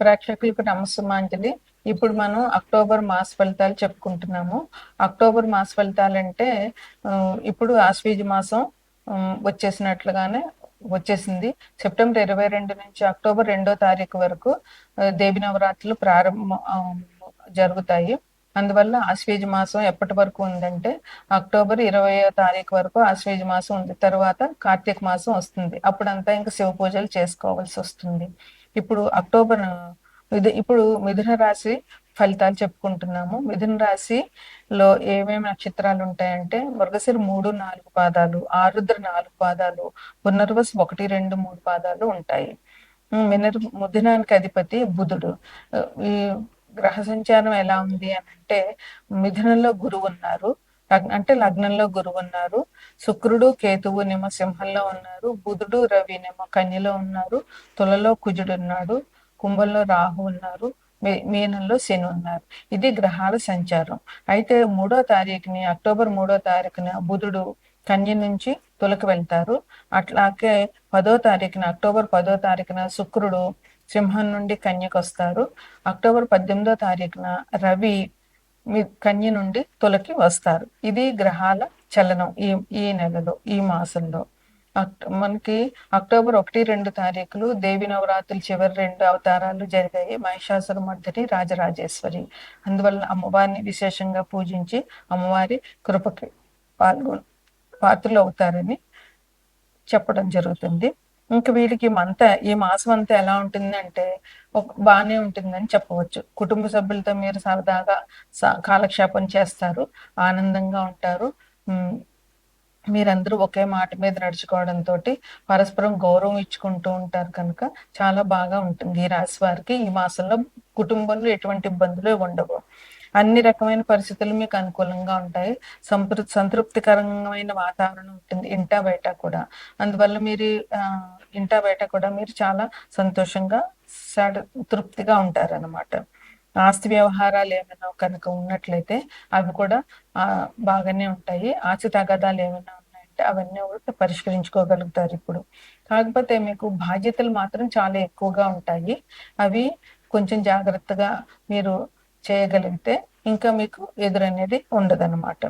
ప్రేక్షకులకు నమస్సుమాంజలి ఇప్పుడు మనం అక్టోబర్ మాస ఫలితాలు చెప్పుకుంటున్నాము. అక్టోబర్ మాస ఫలితాలు అంటే ఇప్పుడు ఆశ్వీజ మాసం వచ్చేసినట్లుగానే వచ్చేసింది. సెప్టెంబర్ ఇరవై రెండు నుంచి అక్టోబర్ రెండో తారీఖు వరకు దేవి నవరాత్రులు ప్రారంభం జరుగుతాయి. అందువల్ల ఆశ్వేజ మాసం ఎప్పటి వరకు ఉందంటే అక్టోబర్ ఇరవై తారీఖు వరకు ఆశ్వేజ మాసం ఉంది. తర్వాత కార్తీక మాసం వస్తుంది. అప్పుడంతా ఇంకా శివ పూజలు చేసుకోవాల్సి వస్తుంది. ఇప్పుడు అక్టోబర్ ఇప్పుడు మిథున రాశి ఫలితాలు చెప్పుకుంటున్నాము. మిథున రాశిలో ఏమేమి నక్షత్రాలు ఉంటాయంటే మృగశిర మూడు నాలుగు పాదాలు ఆరుద్ర నాలుగు పాదాలు పునర్వసు ఒకటి రెండు మూడు పాదాలు ఉంటాయి. మినర్ మిథునానికి అధిపతి బుధుడు. ఈ గ్రహ సంచారం ఎలా ఉంది అని అంటే మిథునంలో గురువు ఉన్నారు. లగ్న- అంటే లగ్నంలో గురువు ఉన్నారు. శుక్రుడు కేతువు నిమ సింహంలో ఉన్నారు. బుధుడు రవి నిమ కన్యలో ఉన్నారు. తులలో కుజుడు ఉన్నాడు. కుంభంలో రాహు ఉన్నారు. మీనంలో శని ఉన్నారు. ఇది గ్రహాల సంచారం. అయితే మూడో తారీఖుని అక్టోబర్ మూడో తారీఖున బుధుడు కన్య నుంచి తులకు వెళ్తారు. అట్లాగే పదో తారీఖున అక్టోబర్ పదో తారీఖున శుక్రుడు సింహం నుండి కన్యకు వస్తారు అక్టోబర్ పద్దెనిమిదో తారీఖున రవి మీ కన్య నుండి తులకి వస్తారు. ఇది గ్రహాల చలనం ఈ ఈ నెలలో ఈ మాసంలో. మనకి అక్టోబర్ ఒకటి రెండు తారీఖులు దేవి నవరాత్రులు చివరి రెండు అవతారాలు జరిగాయి. మహిషాసుర మర్దిని రాజరాజేశ్వరి. అందువల్ల అమ్మవారిని విశేషంగా పూజించి అమ్మవారి కృపకి పాల్గొ పాత్రలు అవుతారని చెప్పడం జరుగుతుంది. ఇంకా వీళ్ళకి మంత ఈ మాసం అంతా ఎలా ఉంటుందంటే ఒక బాగానే ఉంటుందని చెప్పవచ్చు. కుటుంబ సభ్యులతో మీరు సరదాగా కాలక్షేపం చేస్తారు ఆనందంగా ఉంటారు. మీరందరూ ఒకే మాట మీద నడుచుకోవడంతో పరస్పరం గౌరవం ఇచ్చుకుంటూ ఉంటారు కనుక చాలా బాగా ఉంటుంది ఈ రాశి వారికి. ఈ మాసంలో కుటుంబంలో ఎటువంటి ఇబ్బందులు ఉండవు. అన్ని రకమైన పరిస్థితులు మీకు అనుకూలంగా ఉంటాయి. సంతృ సంతృప్తికరమైన వాతావరణం ఉంటుంది ఇంటా బయట కూడా. అందువల్ల మీరు ఆ, ఇంటా బయట కూడా మీరు చాలా సంతోషంగా తృప్తిగా ఉంటారన్నమాట. ఆస్తి వ్యవహారాలు ఏమైనా కనుక ఉన్నట్లయితే అవి కూడా బాగానే ఉంటాయి. ఆస్తి తగాదాలు ఏమైనా ఉన్నాయంటే అవన్నీ కూడా పరిష్కరించుకోగలుగుతారు ఇప్పుడు. కాకపోతే మీకు బాధ్యతలు మాత్రం చాలా ఎక్కువగా ఉంటాయి. అవి కొంచెం జాగ్రత్తగా మీరు చేయగలిగితే ఇంకా మీకు ఎదురనేది ఉండదన్నమాట.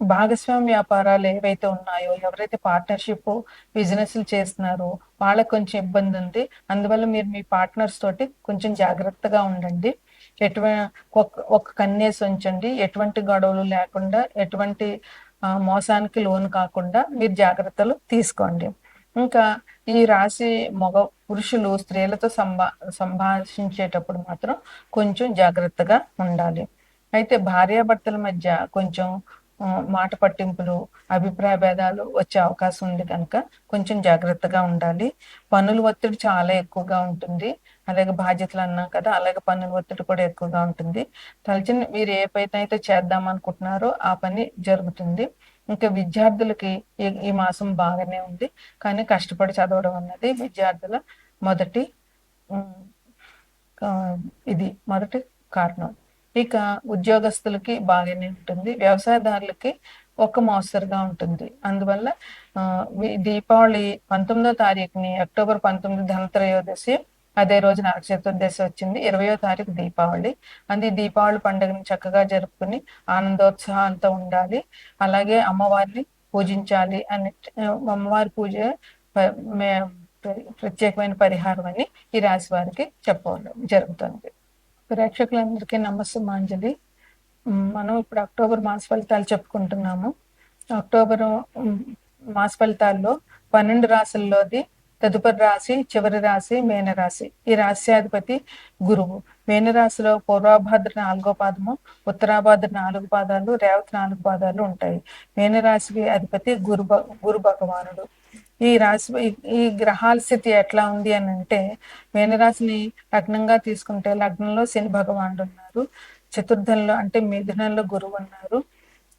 భాగస్వామ్య వ్యాపారాలు ఏవైతే ఉన్నాయో ఎవరైతే పార్ట్నర్షిప్ బిజినెస్లు చేస్తున్నారో వాళ్ళకి కొంచెం ఇబ్బంది ఉంది. అందువల్ల మీరు మీ పార్ట్నర్స్ తోటి కొంచెం జాగ్రత్తగా ఉండండి. ఎటువంటి ఒక ఒక కన్నేసి ఉంచండి. ఎటువంటి గొడవలు లేకుండా ఎటువంటి మోసానికి లోన్ కాకుండా మీరు జాగ్రత్తలు తీసుకోండి. ఇంకా ఈ రాశి మగ పురుషులు స్త్రీలతో సంభా సంభాషించేటప్పుడు మాత్రం కొంచెం జాగ్రత్తగా ఉండాలి. అయితే భార్యాభర్తల మధ్య కొంచెం మాట పట్టింపులు అభిప్రాయ భేదాలు వచ్చే అవకాశం ఉంది కనుక కొంచెం జాగ్రత్తగా ఉండాలి. పనుల ఒత్తిడి చాలా ఎక్కువగా ఉంటుంది. అలాగే బాధ్యతలు అన్నాం కదా అలాగే పనుల ఒత్తిడి కూడా ఎక్కువగా ఉంటుంది. తలచిన మీరు ఏ పైన అయితే చేద్దాం అనుకుంటున్నారో ఆ పని జరుగుతుంది. ఇంకా విద్యార్థులకి ఈ మాసం బాగానే ఉంది. కానీ కష్టపడి చదవడం అన్నది విద్యార్థుల మొదటి ఇది మొదటి కారణం. ఇక ఉద్యోగస్తులకి బాగానే ఉంటుంది. వ్యవసాయదారులకి ఒక మోస్తరుగా ఉంటుంది. అందువల్ల దీపావళి పంతొమ్మిదో తారీఖుని అక్టోబర్ పంతొమ్మిది ధనత్రయోదశి అదే రోజు నరక చతుర్దశి వచ్చింది. ఇరవయో తారీఖు దీపావళి. అంది దీపావళి పండుగను చక్కగా జరుపుకుని ఆనందోత్సాహంతో ఉండాలి. అలాగే అమ్మవారిని పూజించాలి అని అమ్మవారి పూజ ప్రత్యేకమైన పరిహారం అని ఈ రాశి వారికి చెప్పడం జరుగుతుంది. ప్రేక్షకులందరికీ నమస్సుమాంజలి. మనం ఇప్పుడు అక్టోబర్ మాస ఫలితాలు చెప్పుకుంటున్నాము. అక్టోబర్ మాస ఫలితాల్లో పన్నెండు రాసుల్లోది తదుపరి రాశి చివరి రాశి మేనరాశి. ఈ రాశ్యాధిపతి గురువు. మేనరాశిలో పూర్వాభాద్ర నాలుగో పాదము ఉత్తరాభాద్ర నాలుగు పాదాలు రేవతి నాలుగు పాదాలు ఉంటాయి. మేనరాశికి అధిపతి గురు భ- గురు భగవానుడు. ఈ రాశి ఈ- గ్రహాల స్థితి ఎట్లా ఉంది అని అంటే మేనరాశిని లగ్నంగా తీసుకుంటే లగ్నంలో శని భగవానుడు ఉన్నారు. చతుర్థంలో అంటే మిథునంలో గురువు ఉన్నారు.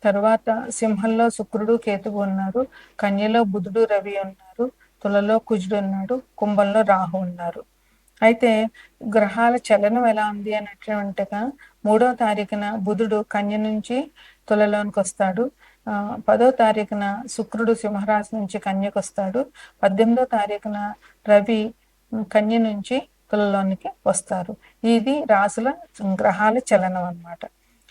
తర్వాత సింహంలో శుక్రుడు కేతువు ఉన్నారు. కన్యలో బుధుడు రవి ఉన్నారు. తులలో కుజుడు ఉన్నాడు కుంభంలో రాహు ఉన్నారు. అయితే గ్రహాల చలనం ఎలా ఉంది అన్నట్లుంటగా మూడో తారీఖున బుధుడు కన్య నుంచి తులలోనికి వస్తాడు. పదో తారీఖున శుక్రుడు సింహరాశి నుంచి కన్యకు వస్తాడు. పద్దెనిమిదో తారీఖున రవి కన్య నుంచి తులలోనికి వస్తారు. ఇది రాసుల గ్రహాల చలనం అన్నమాట.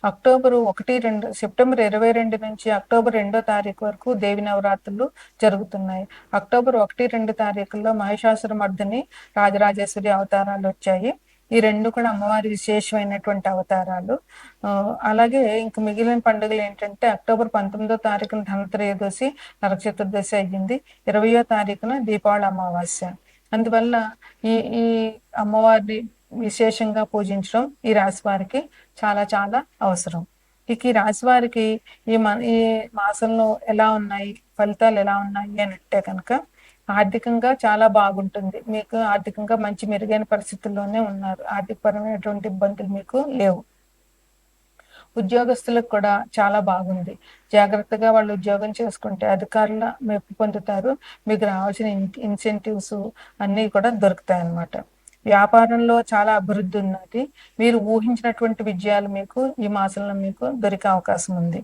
అక్టోబర్ ఒకటి రెండు సెప్టెంబర్ ఇరవై రెండు నుంచి అక్టోబర్ రెండో తారీఖు వరకు దేవి నవరాత్రులు జరుగుతున్నాయి. అక్టోబర్ ఒకటి రెండు తారీఖుల్లో మహిషాసుర మర్దిని రాజరాజేశ్వరి అవతారాలు వచ్చాయి. ఈ రెండు కూడా అమ్మవారి విశేషమైనటువంటి అవతారాలు. ఆ, అలాగే ఇంక మిగిలిన పండుగలు ఏంటంటే అక్టోబర్ పంతొమ్మిదో తారీఖున ధనత్రయోదశి నరక చతుర్దశి అయ్యింది. ఇరవయో తారీఖున దీపావళి అమావాస్య. అందువల్ల ఈ ఈ అమ్మవారిని విశేషంగా పూజించడం ఈ రాశి వారికి చాలా చాలా అవసరం. ఇక ఈ రాశి వారికి ఈ మన ఈ మాసంలో ఎలా ఉన్నాయి? ఫలితాలు ఎలా ఉన్నాయి అని అంటే కనుక ఆర్థికంగా చాలా బాగుంటుంది. మీకు ఆర్థికంగా మంచి మెరుగైన పరిస్థితుల్లోనే ఉన్నారు. ఆర్థికపరమైనటువంటి ఇబ్బందులు మీకు లేవు. ఉద్యోగస్తులకు కూడా చాలా బాగుంది. జాగ్రత్తగా వాళ్ళు ఉద్యోగం చేసుకుంటే అధికారుల మెప్పు పొందుతారు. మీకు రావాల్సిన ఇన్సెంటివ్స్ అన్నీ కూడా దొరుకుతాయి అన్నమాట వ్యాపారంలో చాలా అభివృద్ధి ఉన్నది. మీరు ఊహించినటువంటి విజయాలు మీకు ఈ మాసంలో మీకు దొరికే అవకాశం ఉంది.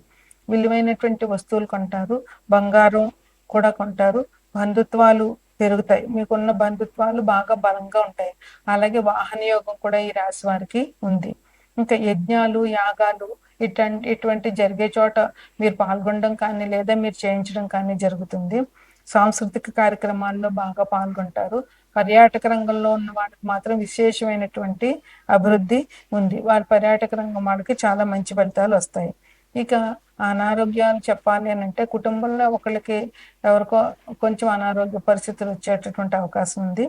విలువైనటువంటి వస్తువులు కొంటారు బంగారం కూడా కొంటారు. బంధుత్వాలు పెరుగుతాయి. మీకున్న బంధుత్వాలు బాగా బలంగా ఉంటాయి. అలాగే వాహన యోగం కూడా ఈ రాశి వారికి ఉంది. ఇంకా యజ్ఞాలు యాగాలు ఇటువంటి ఇటువంటి జరిగే చోట మీరు పాల్గొనడం కానీ లేదా మీరు చేయించడం కానీ జరుగుతుంది. సాంస్కృతిక కార్యక్రమాల్లో బాగా పాల్గొంటారు. పర్యాటక రంగంలో ఉన్న వాళ్ళకి మాత్రం విశేషమైనటువంటి అభివృద్ధి ఉంది. వారి పర్యాటక రంగం వాళ్ళకి చాలా మంచి ఫలితాలు వస్తాయి. ఇక అనారోగ్యాలు చెప్పాలి అని అంటే కుటుంబంలో ఒకరికి ఎవరికో కొంచెం అనారోగ్య పరిస్థితులు వచ్చేటటువంటి అవకాశం ఉంది.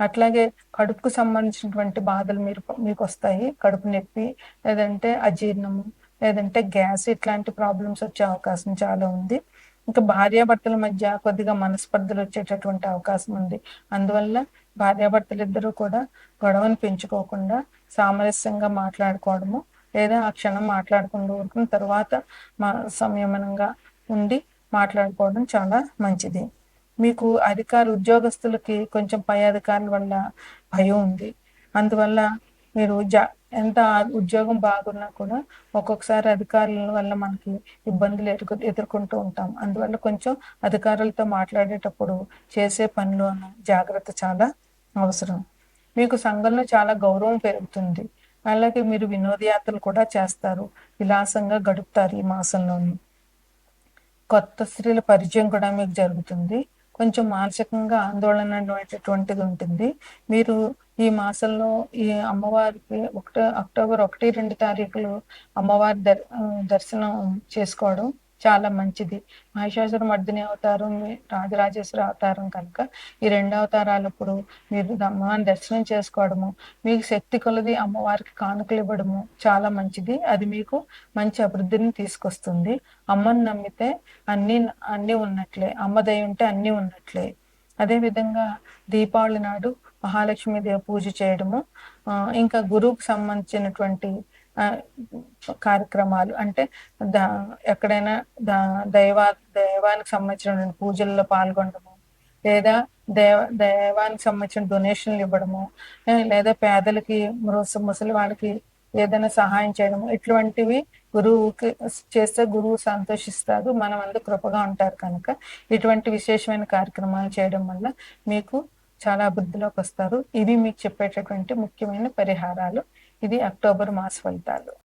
అట్లాగే కడుపుకు సంబంధించినటువంటి బాధలు మీరు మీకు వస్తాయి. కడుపు నొప్పి లేదంటే అజీర్ణము లేదంటే గ్యాస్ ఇట్లాంటి ప్రాబ్లమ్స్ వచ్చే అవకాశం చాలా ఉంది. ఇంకా భార్యాభర్తల మధ్య కొద్దిగా మనస్పర్ధలు వచ్చేటటువంటి అవకాశం ఉంది. అందువల్ల భార్యాభర్తలిద్దరూ కూడా గొడవను పెంచుకోకుండా సామరస్యంగా మాట్లాడుకోవడము లేదా ఆ క్షణం మాట్లాడుకుంటూ ఊరుకున్న తర్వాత మా సంయమనంగా ఉండి మాట్లాడుకోవడం చాలా మంచిది. మీకు అధికార ఉద్యోగస్తులకి కొంచెం పై అధికారుల వల్ల భయం ఉంది. అందువల్ల మీరు జా ఎంత ఉద్యోగం బాగున్నా కూడా ఒక్కొక్కసారి అధికారుల వల్ల మనకి ఇబ్బందులు ఎదుర్కొ ఎదుర్కొంటూ ఉంటాం. అందువల్ల కొంచెం అధికారులతో మాట్లాడేటప్పుడు చేసే పనులు అన్న జాగ్రత్త చాలా అవసరం. మీకు సంఘంలో చాలా గౌరవం పెరుగుతుంది. అలాగే మీరు వినోదయాత్రలు కూడా చేస్తారు. విలాసంగా గడుపుతారు ఈ మాసంలోని. కొత్త స్త్రీల పరిచయం కూడా మీకు జరుగుతుంది. కొంచెం మానసికంగా ఆందోళన అనేటటువంటిది ఉంటుంది. మీరు ఈ మాసంలో ఈ అమ్మవారికి ఒకటో అక్టోబర్ ఒకటి రెండు తారీఖులు అమ్మవారి దర్ దర్శనం చేసుకోవడం చాలా మంచిది. మహిషాసుర మర్దిని అవతారం రాజరాజేశ్వర అవతారం కనుక ఈ రెండు అవతారాలప్పుడు మీరు అమ్మవారిని దర్శనం చేసుకోవడము మీకు శక్తి కొలది అమ్మవారికి కానుకలు ఇవ్వడము చాలా మంచిది. అది మీకు మంచి అభివృద్ధిని తీసుకొస్తుంది. అమ్మని నమ్మితే అన్ని అన్ని ఉన్నట్లే. అమ్మ దయ ఉంటే అన్ని ఉన్నట్లే. అదే విధంగా దీపావళి నాడు మహాలక్ష్మి దేవ పూజ చేయడము ఇంకా గురువుకు సంబంధించినటువంటి కార్యక్రమాలు. అంటే దా ఎక్కడైనా దా దైవా దైవానికి సంబంధించిన పూజల్లో పాల్గొనడము లేదా దేవ దైవానికి సంబంధించిన డొనేషన్లు ఇవ్వడము లేదా పేదలకి ముసలి వాళ్ళకి ఏదైనా సహాయం చేయడము ఇటువంటివి గురువుకి చేస్తే గురువు సంతోషిస్తారు మనం అందరూ కృపగా ఉంటారు కనుక. ఇటువంటి విశేషమైన కార్యక్రమాలు చేయడం వల్ల మీకు చాలా అభివృద్ధిలోకి వస్తారు. ఇవి మీకు చెప్పేటటువంటి ముఖ్యమైన పరిహారాలు. ఇది అక్టోబర్ మాస ఫలితాలు.